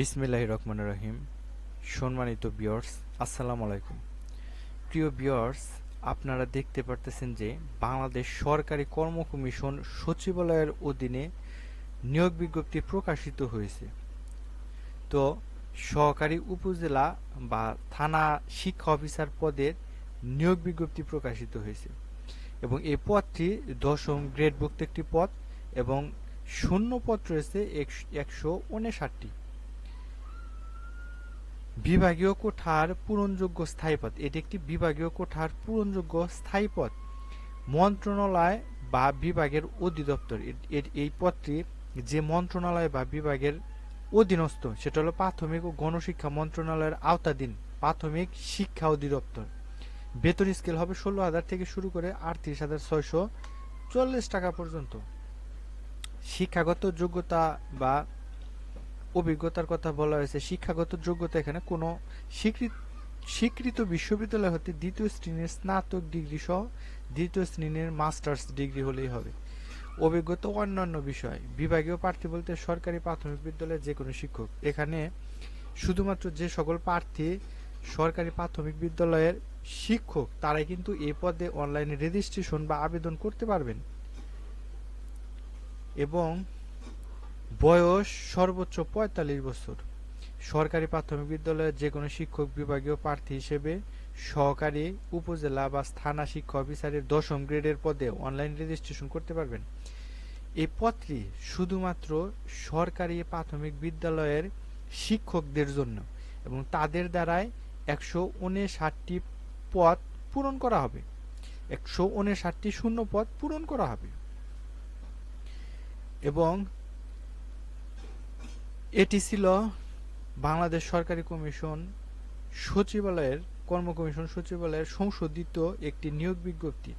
বিসমিল্লাহ রহমান রহিম। সম্মানিত বিয়র্স আসসালামু আলাইকুম। প্রিয় বিয়র্স আপনারা দেখতে পারতেছেন যে বাংলাদেশ সরকারি কর্ম কমিশন সচিবালয়ের অধীনে নিয়োগ বিজ্ঞপ্তি প্রকাশিত হয়েছে। তো সহকারী উপজেলা বা থানা শিক্ষা অফিসার পদের নিয়োগ বিজ্ঞপ্তি প্রকাশিত হয়েছে এবং এই পদটি দশম গ্রেডভুক্ত একটি পদ এবং শূন্য পদ রয়েছে একশো উনষাটটি। বিভাগীয় কোঠার পূরণযোগ্য স্থায়ী পদ এটি একটি বিভাগীয় কোঠার পূরণযোগ্য স্থায়ী পদ মন্ত্রণালয় বা বিভাগের অধিদপ্তর। এই পদটি যে মন্ত্রণালয় বা বিভাগের অধীনস্থ, সেটা হলো প্রাথমিক ও গণশিক্ষা মন্ত্রণালয়ের আওতাধীন প্রাথমিক শিক্ষা অধিদপ্তর। বেতন স্কেল হবে ষোলো হাজার থেকে শুরু করে আটত্রিশ হাজার ছয়শো চল্লিশ টাকা পর্যন্ত। শিক্ষাগত যোগ্যতা বা অভিজ্ঞতার কথা বলা হয়েছে, শিক্ষাগত যোগ্যতা এখানে কোনো স্বীকৃত স্বীকৃত বিশ্ববিদ্যালয় হতে দ্বিতীয় শ্রেণির স্নাতক ডিগ্রি সহ দ্বিতীয় শ্রেণির মাস্টার্স ডিগ্রি হলেই হবে। অভিজ্ঞতা অন্যান্য বিষয়, বিভাগীয় প্রার্থী বলতে সরকারি প্রাথমিক বিদ্যালয়ের যে কোনো শিক্ষক। এখানে শুধুমাত্র যে সকল প্রার্থী সরকারি প্রাথমিক বিদ্যালয়ের শিক্ষক, তারাই কিন্তু এ পদে অনলাইনে রেজিস্ট্রেশন বা আবেদন করতে পারবেন। এবং বয়স সর্বোচ্চ পঁয়তাল্লিশ বছর। সরকারি প্রাথমিক বিদ্যালয়ের যে কোনো শিক্ষক বিভাগীয় প্রার্থী হিসেবে সহকারী উপজেলা বা থানা শিক্ষা অফিসারের দশম গ্রেডের পদে অনলাইন রেজিস্ট্রেশন করতে পারবেন। এই পদটি শুধুমাত্র সরকারি প্রাথমিক বিদ্যালয়ের শিক্ষকদের জন্য এবং তাদের দ্বারাই একশো উনষাটটি পদ পূরণ করা হবে। একশো উনষাটটি শূন্য পদ পূরণ করা হবে। এবং এটি ছিল বাংলাদেশ সরকারি কমিশন সচিবালয়ের, কর্ম কমিশন সচিবালয়ের সংশোধিত একটি নিয়োগ বিজ্ঞপ্তি।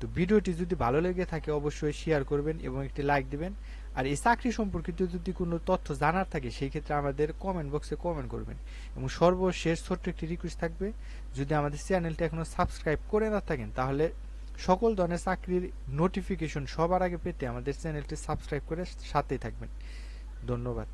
তো ভিডিওটি যদি ভালো লেগে থাকে অবশ্যই শেয়ার করবেন এবং একটি লাইক দিবেন। আর এই চাকরি সম্পর্কিত যদি কোনো তথ্য জানার থাকে, সেই ক্ষেত্রে আমাদের কমেন্ট বক্সে কমেন্ট করবেন। এবং সর্বশেষ ছোট্ট একটি রিকোয়েস্ট থাকবে, যদি আমাদের চ্যানেলটি এখনও সাবস্ক্রাইব করে না থাকেন, তাহলে সকল ধরনের চাকরির নোটিফিকেশন সবার আগে পেতে আমাদের চ্যানেলটি সাবস্ক্রাইব করে সাথেই থাকবেন। ধন্যবাদ।